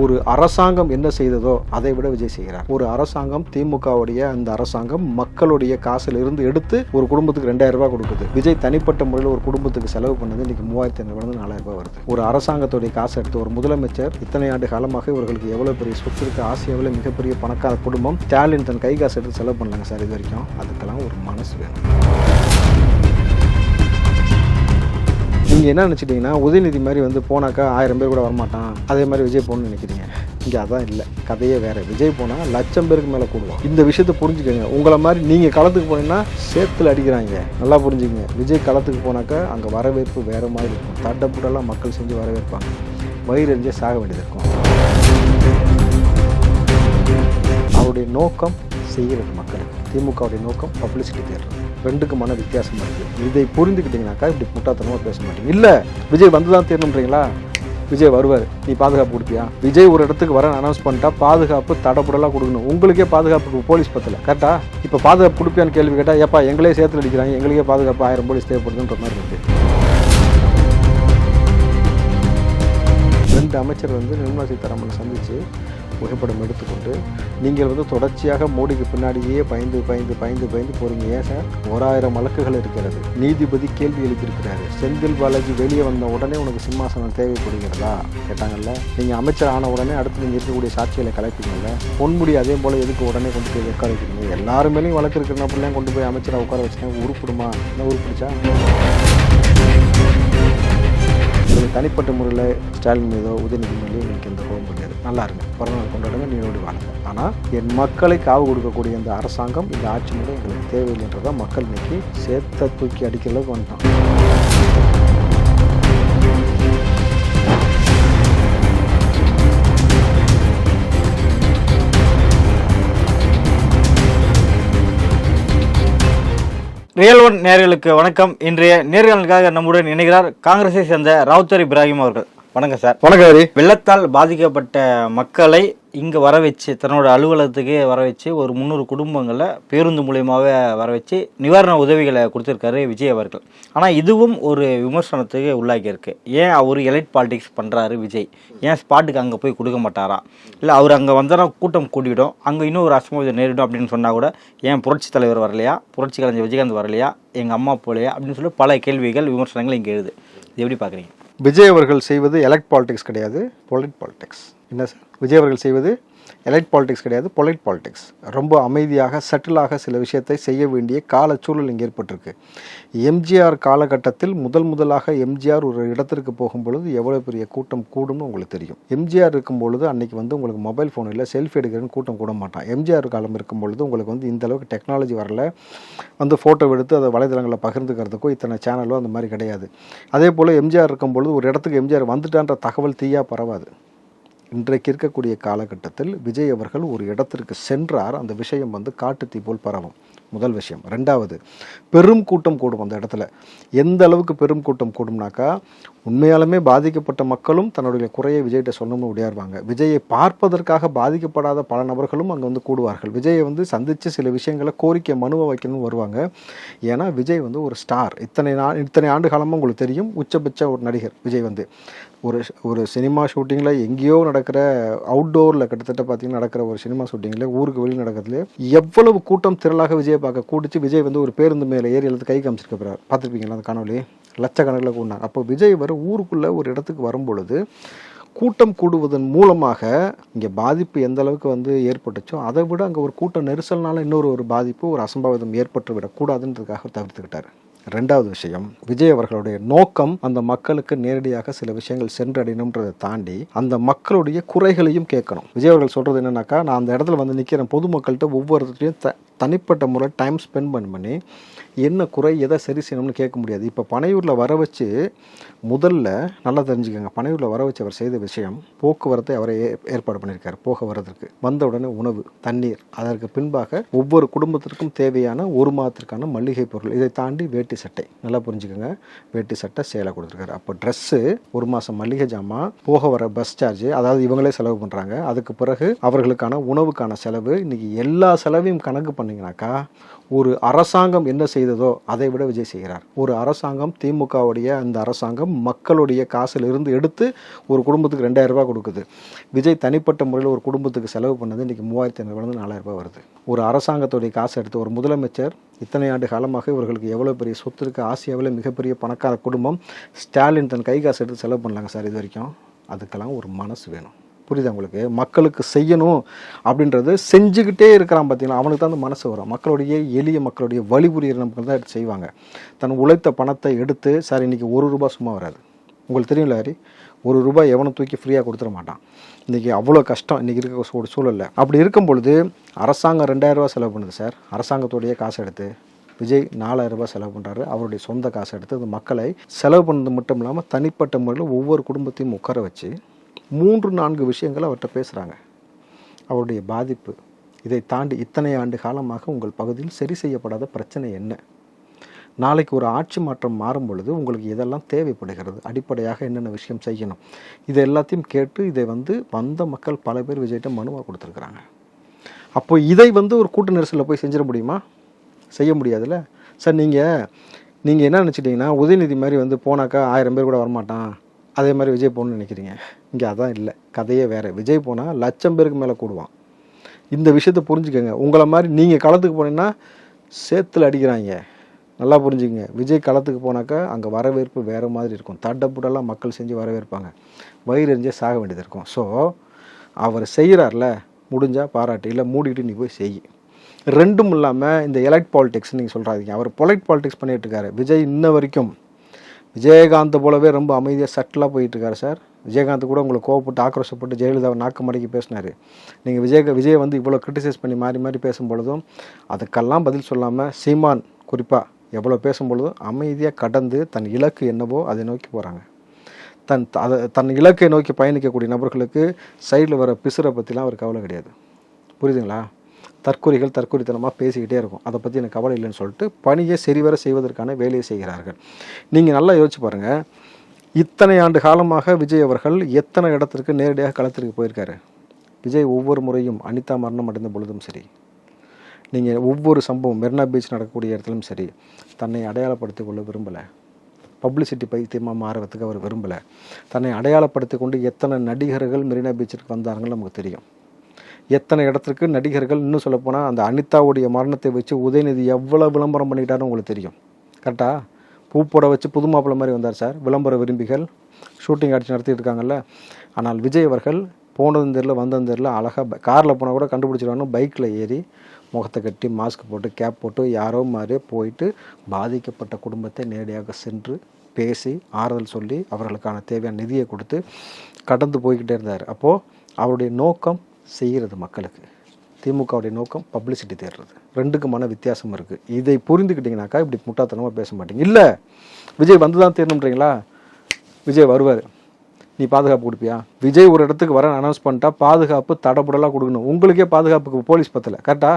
ஒரு அரசாங்கம் என்ன செய்ததோ அதை விட விஜய் செய்கிறார். ஒரு அரசாங்கம் திமுகவுடைய அந்த அரசாங்கம் மக்களுடைய காசுல இருந்து எடுத்து ஒரு குடும்பத்துக்கு ரெண்டாயிரம் ரூபாய் கொடுக்குது. விஜய் தனிப்பட்ட முறையில் ஒரு குடும்பத்துக்கு செலவு பண்ணது இன்னைக்கு மூவாயிரத்தி ஐநூறு நாலாயிரம் ரூபாய் வருது. ஒரு அரசாங்கத்துடைய காசு எடுத்து ஒரு முதலமைச்சர் இத்தனை ஆண்டு காலமாக இவர்களுக்கு எவ்வளவு பெரிய சொத்து இருக்கு ஆசியாவில் மிகப்பெரிய பணக்கார குடும்பம் ஸ்டாலின் தன் கை காசு எடுத்து செலவு பண்ணலாங்க சார். இது வரைக்கும் அதுக்கெல்லாம் ஒரு மனசு வேணும். நீங்கள் என்ன நினச்சிட்டிங்கன்னா உதயநிதி மாதிரி வந்து போனாக்கா ஆயிரம் பேர் கூட வரமாட்டான். அதே மாதிரி விஜய் போகணும்னு நினைக்கிறீங்க. இங்கே அதான் இல்லை. கதையே வேறு. விஜய் போனால் லட்சம் பேருக்கு மேலே கூடுவோம் இந்த விஷயத்தை புரிஞ்சுக்கோங்க. உங்களை மாதிரி நீங்கள் களத்துக்கு போனீங்கன்னா சேத்துல அடிக்கிறாங்க. நல்லா புரிஞ்சுக்கங்க விஜய் களத்துக்கு போனாக்கா அங்கே வரவேற்பு வேறு மாதிரி இருக்கும். தட்டப்புடெல்லாம் மக்கள் செஞ்சு வரவேற்பாங்க. வயிறு எரிஞ்சே சாக வேண்டியது இருக்கும். அவருடைய நோக்கம் செய்கிறது மக்களுக்கு. திமுகவுடைய நோக்கம் பப்ளிசிட்டி தேடுறது. ரெண்டுக்குமான வித்தியாசம் இருக்குது இதை புரிந்துக்கிட்டீங்கனாக்கா இப்படி முட்டாத்தனமாக பேச மாட்டீங்க. இல்லை விஜய் வந்து தான் தேரணுன்றீங்களா விஜய் வருவார். நீ பாதுகாப்பு கொடுப்பியா? விஜய் ஒரு இடத்துக்கு வர அனௌன்ஸ் பண்ணிட்டா பாதுகாப்பு தடப்புடலாக கொடுக்கணும். உங்களுக்கே பாதுகாப்புக்கு போலீஸ் பத்தல. கரெக்டா இப்போ பாதுகாப்பு கொடுப்பியான்னு கேள்வி கேட்டால் ஏப்பா எங்களே சேர்த்து அடிக்கிறாங்க. எங்களுக்கே பாதுகாப்பு ஆயிரம் போலீஸ் தேவைப்படுதுன்ற மாதிரி இருக்குது ரெண்டு அமைச்சர் வந்து நிர்மலா சீதாராமனை சந்தித்து புகைப்படம் எடுத்துக்கொண்டு நீங்கள் வந்து தொடர்ச்சியாக மோடிக்கு பின்னாடியே பயந்து பயந்து பயந்து பயந்து போறீங்க ஏன் சார் ஓராயிரம் வழக்குகள் இருக்கிறது. நீதிபதி கேள்வி எழுப்பியிருக்கிறாரு. செந்தில் பாலாஜி வெளியே வந்த உடனே உனக்கு சிம்மாசனம் தேவைப்படுகிறதா? கேட்டாங்கல்ல. நீங்கள் அமைச்சர் ஆன உடனே அடுத்து நீங்கள் இருக்கக்கூடிய சாட்சிகளை கலைப்பீங்கல்ல. பொன்முடி அதே போல் எதுக்கு உடனே கொண்டு போய் உட்கார வைக்கிறீங்க? எல்லாருமேலையும் வழக்கு இருக்கிறப்பெல்லாம் கொண்டு போய் அமைச்சரை உட்கார வச்சுட்டாங்க உருப்பிடுமா? என்ன உருப்பிடிச்சா? உங்களுக்கு தனிப்பட்ட முறையில் ஸ்டாலின் மீதோ உதயநிதி மீதோ எனக்கு எந்த கோபம் கிடையாது நல்லா இருங்க. பிறந்தநாள் கொண்டாடுங்க நீரோடி வாழுங்க. ஆனால் என் மக்களை காவு கொடுக்கக்கூடிய இந்த அரசாங்கம் இந்த ஆட்சி முறை எங்களுக்கு தேவையில்லைன்றதான் மக்கள் இன்னைக்கு சேர்த்த தூக்கி அடிக்கிற அளவுக்கு வந்துட்டான். ரியல் ஒன் நேர்களுக்கு வணக்கம். இன்றைய நேர்களுக்காக நம்முடன் இணைகிறார் காங்கிரஸை சேர்ந்த ராவுத்தர் இப்ராஹிம் அவர்கள். வணக்கம் சார். வணக்கம் ஹரி. வெள்ளத்தால் பாதிக்கப்பட்ட மக்களை இங்கே வர வச்சு தன்னோட அலுவலகத்துக்கே வர வச்சு ஒரு முந்நூறு குடும்பங்களை பேருந்து மூலியமாகவே வர வச்சு நிவாரண உதவிகளை கொடுத்துருக்காரு விஜய் அவர்கள். ஆனால் இதுவும் ஒரு விமர்சனத்துக்கு உள்ளாகியிருக்கு. ஏன் அவர் எலைட் பாலிடிக்ஸ் பண்ணுறாரு விஜய்? ஏன் ஸ்பாட்டுக்கு அங்கே போய் கொடுக்க மாட்டாரா? இல்லை அவர் அங்கே வந்தால் கூட்டம் கூட்டிவிடும் அங்கே இன்னும் ஒரு அசம்பாவிதம் நேரிடும் அப்படின்னு சொன்னால் கூட ஏன் புரட்சி தலைவர் வரலையா? புரட்சி கலைஞர் விஜயகாந்த் வரலையா? எங்கள் அம்மா போலையா அப்படின்னு சொல்லி பல கேள்விகள் விமர்சனங்கள் இங்கே எழுது. இது எப்படி பார்க்குறீங்க விஜய் அவர்கள் செய்வது எலக்ட் பாலிடிக்ஸ் கிடையாது பொலிட் பாலிடிக்ஸ் என்ன சார்? விஜய் அவர்கள் செய்வது எலைட் பாலிடிக்ஸ் கிடையாது பொலைட் பாலிடிக்ஸ் ரொம்ப அமைதியாக சட்டிலாக சில விஷயத்தை செய்ய வேண்டிய கால இங்கே ஏற்பட்டிருக்கு. எம்ஜிஆர் காலகட்டத்தில் முதல் முதலாக எம்ஜிஆர் ஒரு இடத்திற்கு போகும் பொழுது எவ்வளோ பெரிய கூட்டம் கூடும்னு உங்களுக்கு தெரியும். எம்ஜிஆர் இருக்கும் பொழுது அன்றைக்கி வந்து உங்களுக்கு மொபைல் ஃபோன் இல்லை செல்ஃபி எடுக்கிறேன்னு கூட்டம் கூட மாட்டான். எம்ஜிஆர் காலம் இருக்கும் பொழுது உங்களுக்கு வந்து இந்த அளவுக்கு டெக்னாலஜி வரல. வந்து ஃபோட்டோ எடுத்து அதை வலைதளங்களில் பகிர்ந்துக்கிறதுக்கோ இத்தனை சேனலோ அந்த மாதிரி கிடையாது. அதே போல் எம்ஜிஆர் இருக்கும் பொழுது ஒரு இடத்துக்கு எம்ஜிஆர் வந்துட்டான்ற தகவல் தீயா பரவாது. இன்றைக்கு இருக்கக்கூடிய காலகட்டத்தில் விஜய் அவர்கள் ஒரு இடத்திற்கு சென்றார். அந்த விஷயம் வந்து காட்டுத்தீ போல் பரவும். முதல் விஷயம். ரெண்டாவது பெரும் கூட்டம் கூடும் அந்த இடத்துல. எந்த அளவுக்கு பெரும் கூட்டம் கூடும்னாக்கா உண்மையாலுமே பாதிக்கப்பட்ட மக்களும் தன்னுடைய குறையை விஜய்கிட்ட சொல்லணும்னு உடையாருவாங்க. விஜயை பார்ப்பதற்காக பாதிக்கப்படாத பல நபர்களும் அங்கே வந்து கூடுவார்கள். விஜயை வந்து சந்தித்து சில விஷயங்களை கோரிக்கை மனுவை வைக்கணும்னு வருவாங்க. ஏன்னா விஜய் வந்து ஒரு ஸ்டார் இத்தனை நா இத்தனை ஆண்டு காலமாக உங்களுக்கு தெரியும் உச்சபட்ச ஒரு நடிகர் விஜய் வந்து. ஒரு ஒரு சினிமா ஷூட்டிங்கில் எங்கேயோ நடக்கிற அவுட்டோரில் கிட்டத்தட்ட பார்த்தீங்கன்னா நடக்கிற ஒரு சினிமா ஷூட்டிங்கில் ஊருக்கு வெளியில் நடக்கிறதுல எவ்வளவு கூட்டம் திரளாக விஜய் பார்க்க கூடிச்சு விஜய் வந்து ஒரு பேருந்து மேலே ஏறி எழுத்து கை காமிச்சிருக்க போகிறார் பார்த்துருப்பீங்களா அந்த காணொலி லட்சக்கணக்கில் கூடினாங்க அப்போ விஜய் வர ஊருக்குள்ளே ஒரு இடத்துக்கு வரும்பொழுது கூட்டம் கூடுவதன் மூலமாக இங்கே பாதிப்பு எந்த அளவுக்கு வந்து ஏற்பட்டுச்சோ அதை விட அங்கே ஒரு கூட்ட நெரிசல்னால இன்னொரு ஒரு பாதிப்பு ஒரு அசம்பாவிதம் ஏற்பட்டு விடக்கூடாதுன்றதுக்காக தவிர்த்துக்கிட்டார். ரெண்டாவது விஷயம் விஜய் அவர்களுடைய நோக்கம் அந்த மக்களுக்கு நேரடியாக சில விஷயங்கள் சென்றடையணுன்றதை தாண்டி அந்த மக்களுடைய குறைகளையும் கேட்கணும். விஜய் அவர்கள் சொல்றது என்னன்னாக்கா நான் அந்த இடத்துல வந்து நிற்கிறேன் பொதுமக்கள்கிட்ட ஒவ்வொருத்தையும் த தனிப்பட்ட முறை டைம் ஸ்பெண்ட் பண்ணி பண்ணி என்ன குறை எதை சரி செய்யணும்னு கேட்க முடியாது. இப்போ பனையூரில் வர வச்சு முதல்ல நல்லா தெரிஞ்சுக்கோங்க. பனையூரில் வர வச்சு அவர் செய்த விஷயம் போக்குவரத்தை அவரை ஏ- ஏற்பாடு பண்ணியிருக்காரு போக வர்றதுக்கு. வந்த உடனே உணவு தண்ணீர் அதற்கு பின்பாக ஒவ்வொரு குடும்பத்திற்கும் தேவையான ஒரு மாதத்திற்கான மளிகை பொருள். இதை தாண்டி வேட்டி சட்டை. நல்லா புரிஞ்சுக்கோங்க. வேட்டி சட்டை சேலை கொடுத்துருக்காரு. அப்போ ட்ரெஸ்ஸு ஒரு மாதம் மளிகை ஜாமான் போக வர பஸ் சார்ஜ் அதாவது இவங்களே செலவு பண்ணுறாங்க அதுக்கு பிறகு அவர்களுக்கான உணவுக்கான செலவு இன்றைக்கி எல்லா செலவையும் கணக்கு பண்ணிங்கனாக்கா ஒரு அரசாங்கம் என்ன செய்ததோ அதை விட விஜய் செய்கிறார். ஒரு அரசாங்கம் திமுகவுடைய அந்த அரசாங்கம் மக்களுடைய காசில் இருந்து எடுத்து ஒரு குடும்பத்துக்கு ரெண்டாயிரம் ரூபாய் கொடுக்குது. விஜய் தனிப்பட்ட முறையில் ஒரு குடும்பத்துக்கு செலவு பண்ணது இன்றைக்கி மூவாயிரத்தி ஐநூறுபாலேருந்து நாலாயிரம் ரூபாய் வருது. ஒரு அரசாங்கத்துடைய காசு எடுத்து ஒரு முதலமைச்சர் இத்தனை ஆண்டு காலமாக இவர்களுக்கு எவ்வளோ பெரிய சொத்து இருக்குது ஆசியாவில் மிகப்பெரிய பணக்கார குடும்பம். ஸ்டாலின் தன் கை காசு எடுத்து செலவு பண்ணலாங்க சார் இது வரைக்கும். அதுக்கெல்லாம் ஒரு மனசு வேணும். புரியுதா உங்களுக்கு? மக்களுக்கு செய்யணும் அப்படின்றது செஞ்சுக்கிட்டே இருக்கிறான் பார்த்தீங்கன்னா அவனுக்கு தான் அந்த மனசு வரும். மக்களுடைய எளிய மக்களுடைய வழி மக்கள் தான் எடுத்து செய்வாங்க. தன் உழைத்த பணத்தை எடுத்து சார் இன்னைக்கு ஒரு ரூபா சும்மா வராது. உங்களுக்கு தெரியும்ல ஹரி? ஒரு ரூபாய் எவனும் தூக்கி ஃப்ரீயாக கொடுத்துட மாட்டான். இன்றைக்கி அவ்வளோ கஷ்டம் இன்றைக்கி இருக்க ஒரு சூழல்ல. அப்படி இருக்கும் பொழுது அரசாங்கம் ரெண்டாயிரரூபா செலவு பண்ணுது சார். அரசாங்கத்துடைய காசு எடுத்து விஜய் நாலாயிரம் ரூபாய் செலவு பண்ணுறாரு அவருடைய சொந்த காசு எடுத்து அந்த மக்களை செலவு பண்ணது மட்டும் இல்லாமல் தனிப்பட்ட முறையில் ஒவ்வொரு குடும்பத்தையும் உட்கார வச்சு மூன்று நான்கு விஷயங்களை அவர்கிட்ட பேசுகிறாங்க அவருடைய பாதிப்பு இதை தாண்டி இத்தனை ஆண்டு காலமாக உங்கள் பகுதியில் சரி செய்யப்படாத பிரச்சனை என்ன? நாளைக்கு ஒரு ஆட்சி மாற்றம் மாறும் பொழுது உங்களுக்கு இதெல்லாம் தேவைப்படுகிறது? அடிப்படையாக என்னென்ன விஷயம் செய்யணும்? இது எல்லாத்தையும் கேட்டு இதை வந்து வந்த மக்கள் பல பேர் விஜய்கிட்ட மனுவாக கொடுத்துருக்குறாங்க. அப்போ இதை வந்து ஒரு கூட்ட நெரிசலில் போய் செஞ்சிட முடியுமா? செய்ய முடியாதுல்ல? சார் நீங்கள் நீங்கள் என்ன நினச்சிட்டிங்கன்னா உதயநிதி மாதிரி வந்து போனாக்கா ஆயிரம் பேர் கூட வரமாட்டான். அதே மாதிரி விஜய் போகணும்னு நினைக்கிறீங்க? இங்கே அதான் இல்லை. கதையே வேறு. விஜய் போனால் லட்சம் பேருக்கு மேலே கூடுவான். இந்த விஷயத்தை புரிஞ்சுக்கோங்க. உங்களை மாதிரி நீங்கள் களத்துக்கு போனீங்கன்னா சேத்தில் அடிக்கிறாங்க. நல்லா புரிஞ்சுக்கங்க. விஜய் களத்துக்கு போனாக்கா அங்கே வரவேற்பு வேறு மாதிரி இருக்கும். தட்டப்புடெல்லாம் மக்கள் செஞ்சு வரவேற்பாங்க. வயிறு எரிஞ்சே சாக வேண்டியது இருக்கும். ஸோ அவர் செய்கிறார்ல முடிஞ்சால் பாராட்டு. இல்லை மூடிட்டு நீ போய் செய். ரெண்டும் இல்லாமல் இந்த எலக்ட் பாலிடிக்ஸ் நீங்கள் சொல்கிறாதீங்க அவர் பொலைட் பாலிடிக்ஸ் பண்ணிகிட்டு இருக்காரு. விஜய் இன்ன வரைக்கும் விஜயகாந்த் போலவே ரொம்ப அமைதியாக சட்டிலாக போயிட்டு இருக்காரு சார். விஜயகாந்த் கூட உங்களை கோவப்பட்டு ஆக்ரோஷப்பட்டு ஜெயலலிதாவை நாக்கு மடக்கி பேசினார். நீங்கள் விஜய் விஜய் வந்து இவ்வளோ கிரிட்டிசைஸ் பண்ணி மாறி மாறி பேசும்பொழுதும் அதுக்கெல்லாம் பதில் சொல்லாமல் சீமான் குறிப்பாக எவ்வளோ பேசும்பொழுதும் அமைதியாக கடந்து தன் இலக்கு என்னவோ அதை நோக்கி போகிறாங்க தன் அதை தன் இலக்கை நோக்கி பயணிக்கக்கூடிய நபர்களுக்கு சைடில் வர பிசுரை பற்றிலாம் அவர் கவலை கிடையாது. புரியுதுங்களா? தற்கொலைகள் தற்கொலைத்தனமாக பேசிக்கிட்டே இருக்கும். அதை பற்றி எனக்கு கவலை இல்லைன்னு சொல்லிட்டு பணியை சரிவர செய்வதற்கான வேலையை செய்கிறார்கள். நீங்கள் நல்லா யோசிச்சு பாருங்கள் இத்தனை ஆண்டு காலமாக விஜய் அவர்கள் எத்தனை இடத்திற்கு நேரடியாக களத்திற்கு போயிருக்காரு? விஜய் ஒவ்வொரு முறையும் அனிதா மரணம் அடைந்த பொழுதும் சரி நீங்கள் ஒவ்வொரு சம்பவம் மெரினா பீச் நடக்கக்கூடிய இடத்துலையும் சரி தன்னை அடையாளப்படுத்திக் கொள்ள விரும்பலை. பப்ளிசிட்டி பைத்தியமாக மாறுறதுக்கு அவர் விரும்பலை. தன்னை அடையாளப்படுத்தி கொண்டு எத்தனை நடிகர்கள் மெரினா பீச்சிற்கு வந்தாருங்கன்னு நமக்கு தெரியும். எத்தனை இடத்துக்கு நடிகர்கள் இன்னும் சொல்லப்போனால் அந்த அனிதாவுடைய மரணத்தை வச்சு உதயநிதி எவ்வளோ விளம்பரம் பண்ணிக்கிட்டாருன்னு உங்களுக்கு தெரியும். கரெக்டாக பூப்போட வச்சு புது மாப்பிள்ளை மாதிரி வந்தார் சார். விளம்பர விரும்பிகள். ஷூட்டிங் ஆட்சி நடத்திட்டு இருக்காங்கல்ல ஆனால் விஜய் அவர்கள் போனதும் தெரியல வந்ததும் தெரியல. அழகாக காரில் போனால் கூட கண்டுபிடிச்சிருவாங்க பைக்கில் ஏறி முகத்தை கட்டி மாஸ்க் போட்டு கேப் போட்டு யாரோ மாதிரி போயிட்டு பாதிக்கப்பட்ட குடும்பத்தை நேரடியாக சென்று பேசி ஆறுதல் சொல்லி அவர்களுக்கான தேவையான நிதியை கொடுத்து கடந்து போய்கிட்டே இருந்தார். அப்போது அவருடைய நோக்கம் செய்கிறது மக்களுக்கு. திமுகவுடைய நோக்கம் பப்ளிசிட்டி தேடுறது. ரெண்டுக்குமான வித்தியாசம் இருக்குது இதை புரிந்துக்கிட்டிங்கனாக்கா இப்படி முட்டாத்தனமாக பேச மாட்டீங்க. இல்லை விஜய் வந்து தான் தேரணுன்றீங்களா விஜய் வருவார். நீ பாதுகாப்பு கொடுப்பியா? விஜய் ஒரு இடத்துக்கு வர அனௌன்ஸ் பண்ணிட்டா பாதுகாப்பு தடபுடலாக கொடுக்கணும். உங்களுக்கே பாதுகாப்புக்கு போலீஸ் பத்தல. கரெக்டா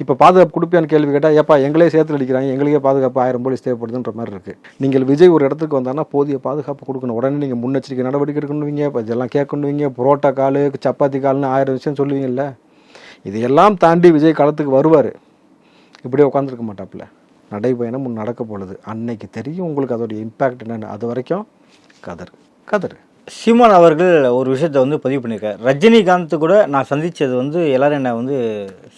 இப்போ பாதுகாப்பு கொடுப்பியான்னு கேள்வி கேட்டால் ஏப்பா எங்களே சேர்த்து அடிக்கிறாங்க எங்களுக்கே பாதுகாப்பு ஆயிரம் போலீஸ் தேவைப்படுதுன்ற மாதிரி இருக்குது நீங்கள் விஜய் ஒரு இடத்துக்கு வந்தாங்கன்னா போதிய பாதுகாப்பு கொடுக்கணும். உடனே நீங்கள் முன்னெச்சரிக்கை நடவடிக்கை எடுக்கணுவீங்க இப்போ இதெல்லாம் கேட்கணுவீங்க புரோட்டா காலு சப்பாத்தி கால்னு ஆயிரம் விஷயம் சொல்லுவீங்கல்ல. இதையெல்லாம் தாண்டி விஜய் களத்துக்கு வருவார். இப்படியே உட்காந்துருக்க மாட்டாப்புல. நடைபயணம் முன் நடக்க போகுது. அன்னைக்கு தெரியும் உங்களுக்கு அதோடைய இம்பேக்ட் என்னென்னு. அது வரைக்கும் கதர் கதர் சீமான் அவர்கள் ஒரு விஷயத்தை வந்து பதிவு பண்ணியிருக்காரு. ரஜினிகாந்த் கூட நான் சந்தித்தது வந்து எல்லாரும் என்ன வந்து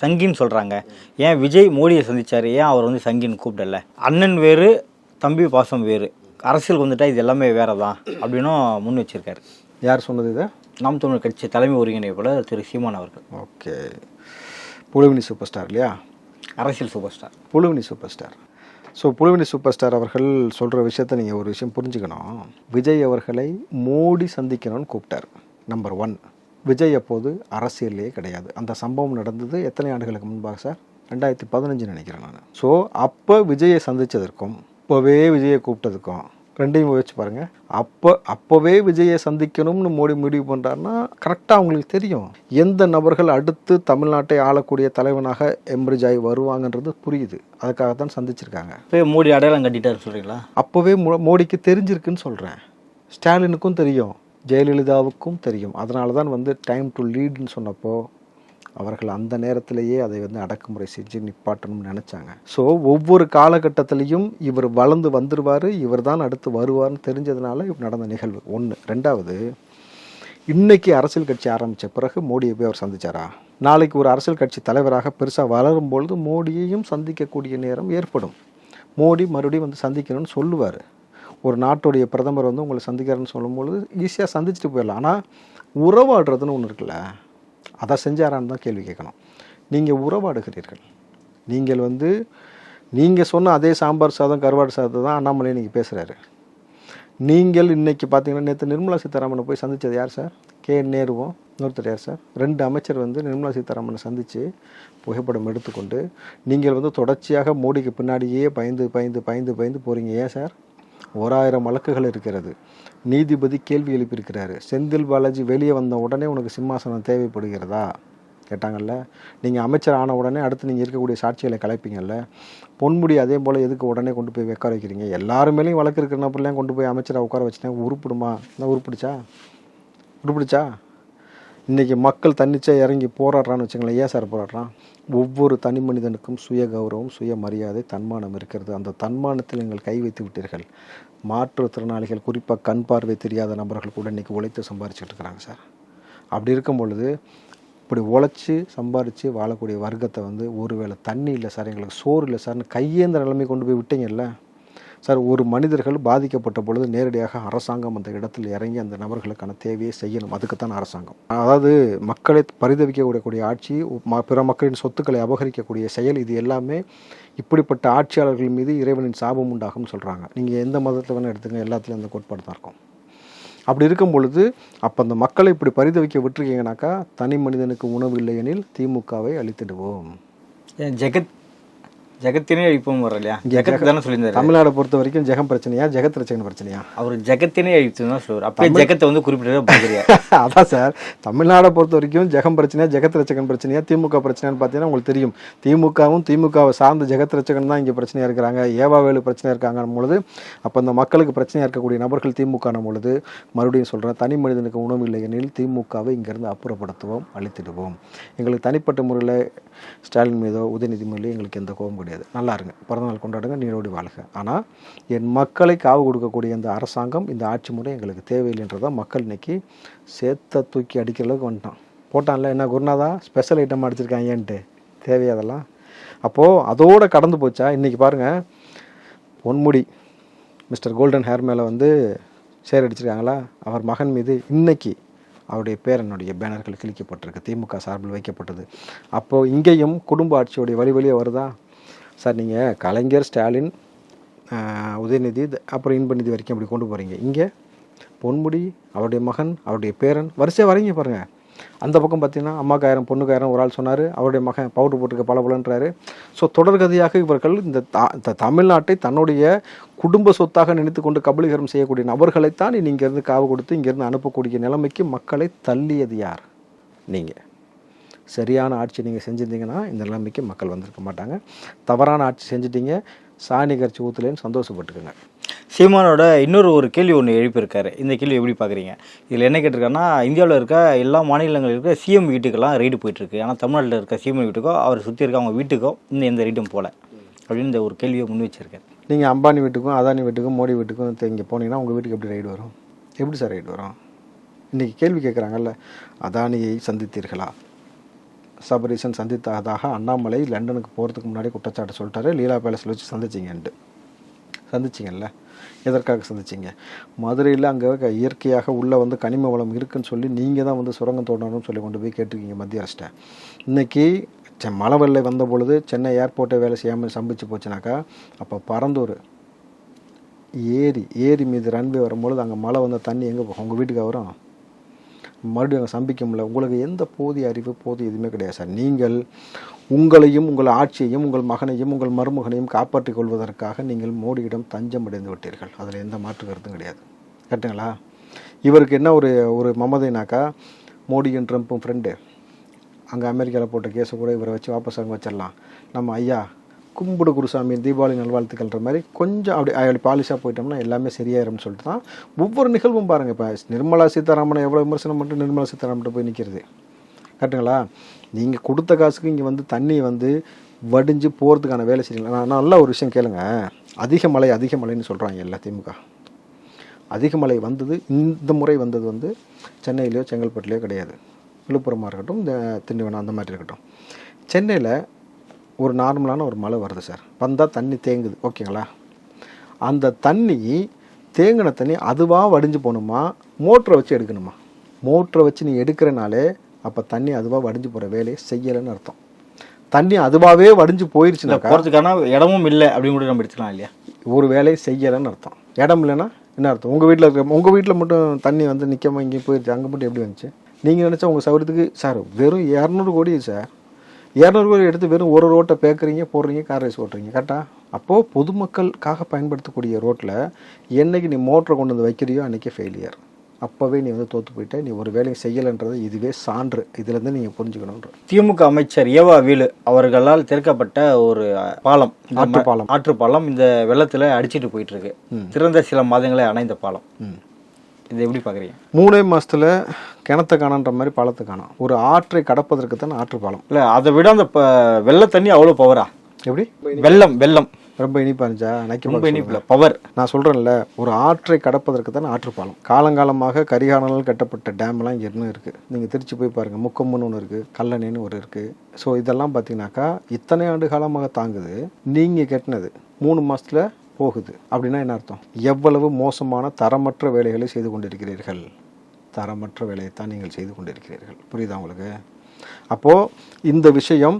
சங்கின்னு சொல்கிறாங்க ஏன் விஜய் மோடியை சந்திச்சார்? ஏன் அவர் வந்து சங்கின்னு கூப்பிடல? அண்ணன் வேறு தம்பி பாசம் வேறு. அரசியல் வந்துட்டா இது எல்லாமே வேற தான் அப்படின்னும் முன் வச்சிருக்காரு. யார் சொன்னது இதை? நாம் தமிழ் கட்சி தலைமை ஒருங்கிணைப்பாளர் திரு சீமான் அவர்கள். ஓகே. புழுவினி சூப்பர் ஸ்டார் இல்லையா? அரசியல் சூப்பர் ஸ்டார். புழுவினி சூப்பர் ஸ்டார். ஸோ புலிவினி சூப்பர் ஸ்டார் அவர்கள் சொல்கிற விஷயத்த நீங்கள் ஒரு விஷயம் புரிஞ்சுக்கணும். விஜய் அவர்களை மோடி சந்திக்கணும்னு கூப்பிட்டார். நம்பர் ஒன் விஜய் அப்போது அரசியல்லையே கிடையாது. அந்த சம்பவம் நடந்தது எத்தனை ஆண்டுகளுக்கு முன்பாக சார்? ரெண்டாயிரத்தி பதினஞ்சு நினைக்கிறேன் நான். ஸோ அப்போ விஜயை சந்தித்ததற்கும் இப்போவே விஜயை கூப்பிட்டதுக்கும் ரெண்டையும் வச்சு பாருங்க. அப்போ அப்போவே விஜயை சந்திக்கணும்னு மோடி முடிவு பண்ணுறாருன்னா கரெக்டாக அவங்களுக்கு தெரியும். எந்த நபர்கள் அடுத்து தமிழ்நாட்டை ஆளக்கூடிய தலைவனாக எம்ரிஜ் ஆகி வருவாங்கன்றது புரியுது. அதுக்காக தான் சந்திச்சிருக்காங்க. இப்போ மோடி அடையாளம் கட்டிட்டாரு சொல்கிறீங்களா அப்போவே மோ- மோடிக்கு தெரிஞ்சிருக்குன்னு சொல்கிறேன் ஸ்டாலினுக்கும் தெரியும். ஜெயலலிதாவுக்கும் தெரியும். அதனால தான் வந்து டைம் டு லீட்னு சொன்னப்போ அவர்கள் அந்த நேரத்திலேயே அதை வந்து அடக்குமுறை செஞ்சு நிப்பாட்டணும்னு நினச்சாங்க. ஸோ ஒவ்வொரு காலகட்டத்திலையும் இவர் வளர்ந்து வந்துடுவார் இவர் தான் அடுத்து வருவார்னு தெரிஞ்சதுனால நடந்த நிகழ்வு. ஒன்று ரெண்டாவது இன்னைக்கு அரசியல் கட்சி ஆரம்பித்த பிறகு மோடியை போய் அவர் சந்திச்சாரா? நாளைக்கு ஒரு அரசியல் கட்சி தலைவராக பெருசாக வளரும் பொழுது மோடியையும் சந்திக்கக்கூடிய நேரம் ஏற்படும். மோடி மறுபடியும் வந்து சந்திக்கணும்னு சொல்லுவார். ஒரு நாட்டுடைய பிரதமர் வந்து உங்களை சந்திக்கிறாருன்னு சொல்லும்பொழுது ஈஸியாக சந்திச்சுட்டு போயிடலாம். ஆனால் உறவாடுறதுன்னு ஒன்று இருக்குல்ல? அதை செஞ்சாரான்னு தான் கேள்வி கேட்கணும். நீங்கள் உறவாடுகிறீர்கள். நீங்கள் வந்து நீங்கள் சொன்ன அதே சாம்பார் சாதம் கருவாடு சாதத்தை தான் அண்ணாமலை நீங்கள் பேசுகிறாரு நீங்கள் இன்றைக்கி பார்த்தீங்கன்னா நேற்று நிர்மலா சீதாராமனை போய் சந்தித்தது யார் சார்? கே. நேருவோம் நேருவும் இன்னொருத்தர் யார் சார்? ரெண்டு அமைச்சர் வந்து நிர்மலா சீதாராமனை சந்தித்து புகைப்படம் எடுத்துக்கொண்டு நீங்கள் வந்து தொடர்ச்சியாக மோடிக்கு பின்னாடியே பயந்து பயந்து பயந்து பயந்து போகிறீங்க ஏன் சார்? ஓராயிரம் வழக்குகள் இருக்கிறது. நீதிபதி கேள்வி எழுப்பியிருக்கிறாரு. செந்தில் பாலாஜி வெளியே வந்த உடனே உனக்கு சிம்மாசனம் தேவைப்படுகிறதா? கேட்டாங்கல்ல. நீங்கள் அமைச்சர் ஆன உடனே அடுத்து நீங்கள் இருக்கக்கூடிய சாட்சிகளை கலைப்பீங்கல்ல. பொன்முடி அதே போல் எதுக்கு உடனே கொண்டு போய் உட்கார வைக்கிறீங்க? எல்லாரு மேலேயும் வழக்கு இருக்கிறப்பெல்லாம் கொண்டு போய் அமைச்சரை உட்கார வச்சுட்டேன். உருப்பிடுமா? என்ன உருப்பிடிச்சா? உருப்பிடிச்சா? இன்றைக்கி மக்கள் தன்னிச்சா இறங்கி போராடுறான்னு வச்சுங்களேன். ஏன் சார் போராடுறான்? ஒவ்வொரு தனி மனிதனுக்கும் சுய கௌரவம் சுய மரியாதை தன்மானம் இருக்கிறது. அந்த தன்மானத்தில் நீங்கள் கை வைத்து விட்டீர்கள். மாற்றுத்திறனாளிகள் குறிப்பாக கண் பார்வை தெரியாத நபர்கள் கூட இன்றைக்கி உழைத்து சம்பாரிச்சுட்டு இருக்கிறாங்க சார். அப்படி இருக்கும் பொழுது இப்படி உழைச்சி சம்பாரித்து வாழக்கூடிய வர்க்கத்தை வந்து ஒருவேளை தண்ணி இல்லை சார் எங்களுக்கு சோறு இல்லை சார்னு கையேந்த நிலைமை கொண்டு போய் விட்டீங்கல்ல? சார் ஒரு மனிதர்கள் பாதிக்கப்பட்ட பொழுது நேரடியாக அரசாங்கம் அந்த இடத்தில் இறங்கி அந்த நபர்களுக்கான தேவையை செய்யணும். அதுக்குத்தான் அரசாங்கம். அதாவது மக்களை பரிதவிக்கக்கூடிய ஆட்சி பிற மக்களின் சொத்துக்களை அபகரிக்கக்கூடிய செயல் இது எல்லாமே இப்படிப்பட்ட ஆட்சியாளர்கள் மீது இறைவனின் சாபம் உண்டாகும் சொல்கிறாங்க நீங்கள் எந்த மதத்தில் வேணால் எடுத்துங்க எல்லாத்துலேயும் அந்த கோட்பாடு தான் இருக்கும். அப்படி இருக்கும் பொழுது அப்போ அந்த மக்களை இப்படி பரிதவிக்க விட்டுருக்கீங்கனாக்கா தனி மனிதனுக்கு உணவு இல்லை எனில் திமுகவை அழித்திடுவோம். ஜெகத் ஜெகத்தினே அழிப்போம் வர இல்லையா ஜெகத் தானே சொல்லியிருந்தாரு. தமிழ்நாடை பொறுத்த வரைக்கும் ஜெகம் பிரச்சனையா ஜெகத் ரச்சகன் பிரச்சனையா? அவர் ஜெகத்தினே அழித்து தான் சொல்லுவார். அப்படியே ஜெகத்தை வந்து குறிப்பிட்டு பார்க்குறியா அதான் சார். தமிழ்நாடை பொறுத்த வரைக்கும் ஜெகம் பிரச்சனையா ஜெகத் ரச்சகன் பிரச்சனையா திமுக பிரச்சனையான்னு பார்த்தீங்கன்னா உங்களுக்கு தெரியும். திமுகவும் திமுகவை சார்ந்த ஜெகத் ரச்சகன் தான் இங்கே பிரச்சனையாக இருக்கிறாங்க. ஏவாவேலு பிரச்சனையாக இருக்காங்கன்னும் பொழுது அப்போ அந்த மக்களுக்கு பிரச்சனையாக இருக்கக்கூடிய நபர்கள் திமுக பொழுது மறுபடியும் சொல்கிறேன் தனி மனிதனுக்கு உணவு இல்லை எனில் திமுகவை இங்கேருந்து அப்புறப்படுத்துவோம் அழித்திடுவோம். எங்களுக்கு தனிப்பட்ட முறையில் ஸ்டாலின் மீதோ உதயநிதி மீதோ எங்களுக்கு எந்த கோபம் கிடையாது நல்லா இருங்க. பிறந்தநாள் கொண்டாடுங்க நீரோடி வாழ்க ஆனால் என் மக்களை காவு கொடுக்கக்கூடிய இந்த அரசாங்கம் இந்த ஆட்சி முறை எங்களுக்கு தேவையில்லைன்றதான் மக்கள் இன்னைக்கு சேத்த தூக்கி அடிக்கிற அளவுக்கு வந்துட்டான். போட்டான்ல என்ன குருநாதா? ஸ்பெஷல் ஐட்டம் அடிச்சிருக்காங்கன்ட்டு தேவையா அதெல்லாம்? அப்போது அதோடு கடந்து போச்சா? இன்றைக்கி பாருங்கள் பொன்முடி மிஸ்டர் கோல்டன் ஹேர் மேலே வந்து சேர் அடிச்சிருக்காங்களா? அவர் மகன் மீது இன்னைக்கு அவருடைய பேரனுடைய பேனர்கள் கிழிக்கப்பட்டிருக்கு. திமுக சார்பில் வைக்கப்பட்டது. அப்போது இங்கேயும் குடும்ப ஆட்சியுடைய வழி வழியே வருதா? சார் நீங்கள் கலைஞர் ஸ்டாலின் உதயநிதி அப்புறம் இன்பநிதி வரைக்கும் அப்படி கொண்டு போகிறீங்க இங்கே பொன்முடி அவருடைய மகன் அவருடைய பேரன் வரிசையாக வரீங்க பாருங்கள் அந்த பக்கம் பார்த்தீங்கன்னா அம்மாக்காயிரம் பொண்ணுக்காயிரம் ஒரு ஆள் சொன்னார். அவருடைய மகன் பவுடர் போட்டுக்க பல பலன்றாரு ஸோ தொடர்கதையாக இவர்கள் இந்த தா- இந்த தமிழ்நாட்டை தன்னுடைய குடும்ப சொத்தாக நினைத்து கொண்டு கபலீகரம் செய்யக்கூடிய நபர்களைத்தான் நீ இங்கேருந்து காவு கொடுத்து இங்கேருந்து அனுப்பக்கூடிய நிலைமைக்கு மக்களை தள்ளியது யார்? நீங்கள் சரியான ஆட்சி நீங்கள் செஞ்சிருந்தீங்கன்னா இந்த நிலைமைக்கு மக்கள் வந்திருக்க மாட்டாங்க. தவறான ஆட்சி செஞ்சிட்டீங்க சாணி கரைச்சி ஊற்றுலேன்னு சந்தோஷப்பட்டுக்கோங்க. சீமானோட இன்னொரு ஒரு கேள்வி ஒன்று எழுப்பியிருக்காரு. இந்த கேள்வி எப்படி பார்க்குறீங்க? இதில் என்ன கேட்டிருக்காருன்னா இந்தியாவில் இருக்க எல்லா மாநிலங்களில் இருக்க சிஎம் வீட்டுக்கெல்லாம் ரைடு போயிட்டுருக்கு. ஆனால் தமிழ்நாட்டில் இருக்க சிஎம் வீட்டுக்கோ அவர் சுற்றி இருக்க அவங்க வீட்டுக்கோ இன்னும் எந்த ரைடும் போகல அப்படின்னு இந்த ஒரு கேள்வியை முன் வச்சிருக்காரு. நீங்கள் அம்பானி வீட்டுக்கும் அதானி வீட்டுக்கும் மோடி வீட்டுக்கும் இங்கே போனீங்கன்னா உங்கள் வீட்டுக்கு எப்படி ரைடு வரும்? எப்படி சார் ரைடு வரும்? இன்றைக்கி கேள்வி கேட்குறாங்கல்ல அதானியை சந்தித்தீர்களா? சபரீசன் சந்தித்ததாக அண்ணாமலை லண்டனுக்கு போகிறதுக்கு முன்னாடி குற்றச்சாட்டு சொல்லிட்டாரு. லீலா பேலஸில் வச்சு சந்திச்சிங்கன்ட்டு சந்திச்சிங்கல்ல? எதற்காக சந்திச்சிங்க? மதுரையில் அங்கே இயற்கையாக உள்ளே வந்து கனிம வளம் இருக்குன்னு சொல்லி நீங்கள் தான் வந்து சுரங்கம் தோண்டணும்னு சொல்லி கொண்டு போய் கேட்டிருக்கீங்க மத்திய அரசிட்ட. இன்றைக்கி செ- மழை வெள்ளை வந்த பொழுது சென்னை ஏர்போர்ட்டை வேலை செய்யாமல் சம்பிச்சு போச்சுனாக்கா அப்போ பரந்தூர் ஏரி ஏரி மீது ரன்வே வரும்பொழுது அங்கே மழை வந்த தண்ணி எங்கே போகும்? உங்கள் வீட்டுக்கு வரும் மறுபடியும் அங்கே சம்பிக்க முடியல. உங்களுக்கு எந்த போதிய அறிவு போதிய எதுவுமே கிடையாது சார். நீங்கள் உங்களையும் உங்கள் ஆட்சியையும் உங்கள் மகனையும் உங்கள் மருமகனையும் காப்பாற்றிக் கொள்வதற்காக நீங்கள் மோடியிடம் தஞ்சம் அடைந்து விட்டீர்கள். அதில் எந்த மாற்று கருத்தும் கிடையாது. கரெக்டுங்களா இவருக்கு என்ன ஒரு ஒரு மமதைனாக்கா மோடியும் ட்ரம்ப்பும் ஃப்ரெண்டு அங்கே அமெரிக்காவில் போட்ட கேஸை கூட இவரை வச்சு வாபஸ் அங்கே வச்சிடலாம். நம்ம ஐயா கும்பிடு குருசாமி தீபாவளி நல்வாழ்த்துக்கள்ன்ற மாதிரி கொஞ்சம் அப்படி அப்படி பாலிஷாக போயிட்டோம்னா எல்லாமே சரியாயிரும்னு சொல்லிட்டு தான் ஒவ்வொரு நிகழ்வும் பாருங்கள் இப்போ நிர்மலா சீதாராமனை எவ்வளோ விமர்சனம் பண்ணிட்டு நிர்மலா சீதாராமன் போய் நிற்கிறது கரெக்டுங்களா நீங்கள் கொடுத்த காசுக்கு இங்கே வந்து தண்ணி வந்து வடிஞ்சு போகிறதுக்கான வேலை செய்யுங்களா நான் நல்ல ஒரு விஷயம் கேளுங்க. அதிக மழை அதிக மழைன்னு சொல்கிறாங்க எல்லா திமுக. அதிக மழை வந்தது இந்த முறை வந்தது வந்து சென்னையிலையோ செங்கல்பட்டுலையோ கிடையாது. விழுப்புரமாக இருக்கட்டும் இந்த திண்டிவனம் அந்த மாதிரி இருக்கட்டும். சென்னையில் ஒரு நார்மலான ஒரு மழை வருது சார். வந்தால் தண்ணி தேங்குது. ஓகேங்களா? அந்த தண்ணி தேங்கின தண்ணி அதுவாக வடிஞ்சு போகணுமா மோட்டரை வச்சு எடுக்கணுமா? மோட்டரை வச்சு நீ எடுக்கிறனாலே அப்போ தண்ணி அதுவாக வடிஞ்சு போகிற வேலையை செய்யலைன்னு அர்த்தம். தண்ணி அதுவாகவே வடிஞ்சு போயிருச்சுனாக்கா போகிறதுக்கான இடமும் இல்லை அப்படின்னு கூட நம்ம எடுத்துக்கலாம் இல்லையா? ஒரு வேலையை செய்யலைன்னு அர்த்தம். இடம் இல்லைன்னா என்ன அர்த்தம்? உங்கள் வீட்டில் இருக்க உங்கள் வீட்டில் மட்டும் தண்ணி வந்து நிற்காம இங்கே போயிடுச்சு அங்கே மட்டும் எப்படி வந்துச்சு? நீங்கள் நினச்சா உங்கள் சௌகரியத்துக்கு சார் வெறும் இரநூறு கோடி சார் இரநூறு கோடி எடுத்து வெறும் ஒரு ரோட்டை பேக்குறீங்க போடுறீங்க கார் ரேஸ் ஓட்டுறீங்க. கரெக்டா அப்போது பொதுமக்களுக்காக பயன்படுத்தக்கூடிய ரோட்டில் என்னைக்கு நீ மோட்டரை கொண்டு வந்து வைக்கிறியோ அன்றைக்கி ஃபெயிலியர் அப்போவே நீ வந்து தோற்று போயிட்ட. நீ ஒரு வேலையை செய்யலைன்றது இதுவே சான்று. இதுலேருந்து நீங்கள் புரிஞ்சுக்கணுன்ற திமுக அமைச்சர் ஏவா வேலு அவர்களால் திறக்கப்பட்ட ஒரு பாலம். இந்த ம- ஆற்றுப்பாலம். ஆற்றுப்பாலம் இந்த வெள்ளத்துல அடிச்சிட்டு போயிட்டு இருக்கு. திறந்த சில மாதங்களே அணைந்த பாலம். ம். இது எப்படி பாக்குறீங்க மூணே மாசத்துல கிணத்த காணன்ற மாதிரி பாலத்தை காணும். ஒரு ஆற்றை கடப்பதற்கு தான் ஆற்று பாலம். இல்ல அதை விட அந்த வெள்ள தண்ணி அவ்வளவு பவரா எப்படி? வெள்ளம் வெள்ளம். ரொம்ப இனிப்பா இருந்துச்சா? நக்கி ரொம்ப இனிப்புல பவர் நான் சொல்றேன்ல ஒரு ஆற்றை கடப்பதற்கு தான் ஆற்று பாலம். காலங்காலமாக கரிகாலனால் கட்டப்பட்ட டேம்லாம் இங்கே இன்னும் இருக்கு. நீங்க திருச்சி போய் பாருங்க முக்கம்முன்னு ஒன்று இருக்கு கல்லணைன்னு ஒரு இருக்கு. ஸோ இதெல்லாம் பார்த்தீங்கன்னாக்கா இத்தனை ஆண்டு காலமாக தாங்குது நீங்க கட்டினது. மூணு மாசத்துல போகுது அப்படின்னா என்ன அர்த்தம்? எவ்வளவு மோசமான தரமற்ற வேலைகளை செய்து கொண்டிருக்கிறீர்கள். தரமற்ற வேலையைத்தான் நீங்கள் செய்து கொண்டிருக்கிறீர்கள். புரியுதா உங்களுக்கு? அப்போது இந்த விஷயம்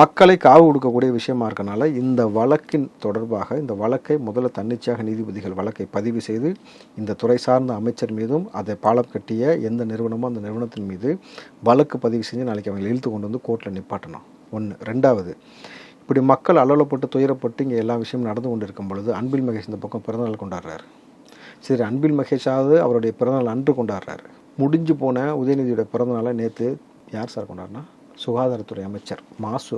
மக்களை காவு கொடுக்கக்கூடிய விஷயமா இருக்கனால இந்த வழக்கின் தொடர்பாக இந்த வழக்கை முதல்ல தன்னிச்சையாக நீதிபதிகள் வழக்கை பதிவு செய்து இந்த துறை சார்ந்த அமைச்சர் மீதும் அதை பாலம் கட்டிய எந்த நிறுவனமோ அந்த நிறுவனத்தின் மீது வழக்கு பதிவு செஞ்சு நாளைக்கு அவங்களை இழுத்து கொண்டு வந்து கோர்ட்டில் நிப்பாட்டணும். ஒன்று ரெண்டாவது இப்படி மக்கள் அலுவலப்பட்டு துயரப்பட்டு இங்கே எல்லா விஷயமும் நடந்து கொண்டு இருக்கும் பொழுது அன்பில் மகேஷ் இந்த பக்கம் பிறந்தநாள் கொண்டாடுறாரு. சரி அன்பில் மகேஷாவது அவருடைய பிறந்தநாள் அன்று கொண்டாடுறாரு. முடிஞ்சு போன உதயநிதியோட பிறந்தநாளை நேற்று யார் சார் கொண்டாடினா? சுகாதாரத்துறை அமைச்சர் மாசு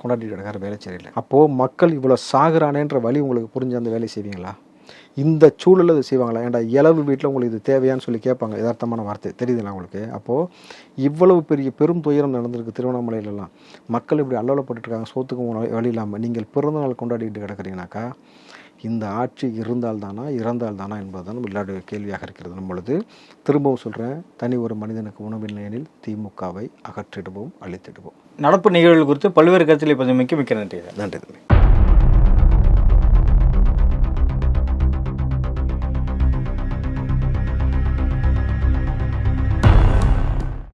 கொண்டாடிட்டு கிடக்கார் வேலை சரியில்லை அப்போது மக்கள் இவ்வளோ சாகுறானேன்ற வழி உங்களுக்கு புரிஞ்சு அந்த வேலையை செய்வீங்களா? இந்த சூழலில் இது செய்வாங்களா? ஏன்டா இளவு வீட்டில் உங்களுக்கு இது தேவையான்னு சொல்லி கேட்பாங்க. யதார்த்தமான வார்த்தை. தெரியுதுங்களா உங்களுக்கு? அப்போது இவ்வளவு பெரிய பெரும் துயரம் நடந்திருக்கு திருவண்ணாமலையிலலாம். மக்கள் இப்படி அல்லலப்பட்டுருக்காங்க சோத்துக்கும் உணவு வழி இல்லாமல் நீங்கள் பிறந்த நாள் கொண்டாடிட்டு கிடக்குறீங்கனாக்கா இந்த ஆட்சி இருந்தால் தானா இறந்தால் தானா என்பதுதான் விளையாடு கேள்வியாக இருக்கிறது. நம்மளது திரும்பவும் சொல்கிறேன் தனி ஒரு மனிதனுக்கு உணவில்லை எனில் திமுகவை அகற்றிடுவோம் அழித்திடுவோம். நடப்பு நிகழ்வுகள் குறித்து பல்வேறு கருத்தில் பதிவு மிக்க மிக்க நன்றி. நன்றி